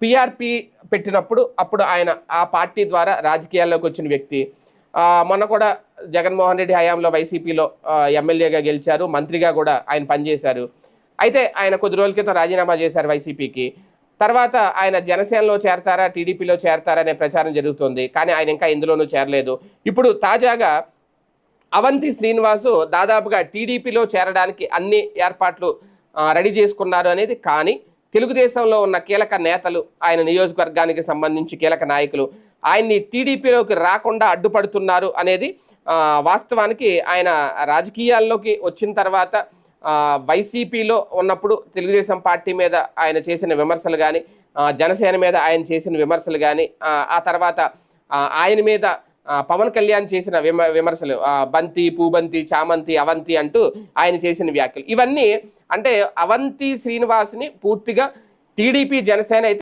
PRP పెట్టినప్పుడు అప్పుడు ఆయన ఆ పార్టీ ద్వారా రాజకీయాల్లోకి వచ్చిన వ్యక్తి. మొన్న కూడా జగన్మోహన్ రెడ్డి హయాంలో వైసీపీలో ఎమ్మెల్యేగా గెలిచారు మంత్రిగా కూడా ఆయన పనిచేశారు. అయితే ఆయన కొద్ది రోజుల క్రితం రాజీనామా చేశారు వైసీపీకి. తర్వాత ఆయన జనసేనలో చేరతారా టీడీపీలో చేరతారా అనే ప్రచారం జరుగుతుంది. కానీ ఆయన ఇంకా ఇందులోనూ చేరలేదు. ఇప్పుడు తాజాగా అవంతి శ్రీనివాసు దాదాపుగా టీడీపీలో చేరడానికి అన్ని ఏర్పాట్లు రెడీ చేసుకున్నారు అనేది. కానీ తెలుగుదేశంలో ఉన్న కీలక నేతలు ఆయన నియోజకవర్గానికి సంబంధించి కీలక నాయకులు. ఆయన్ని టీడీపీలోకి రాకుండా అడ్డుపడుతున్నారు అనేది వాస్తవానికి ఆయన రాజకీయాల్లోకి వచ్చిన తర్వాత వైసీపీలో ఉన్నప్పుడు తెలుగుదేశం పార్టీ మీద ఆయన చేసిన విమర్శలు కానీ జనసేన మీద ఆయన చేసిన విమర్శలు కానీ ఆ తర్వాత ఆయన మీద పవన్ కళ్యాణ్ చేసిన విమ విమర్శలు బంతి పూబంతి చామంతి అవంతి అంటూ ఆయన చేసిన వ్యాఖ్యలు. ఇవన్నీ అంటే అవంతి శ్రీనివాస్ని పూర్తిగా టీడీపీ జనసేన అయితే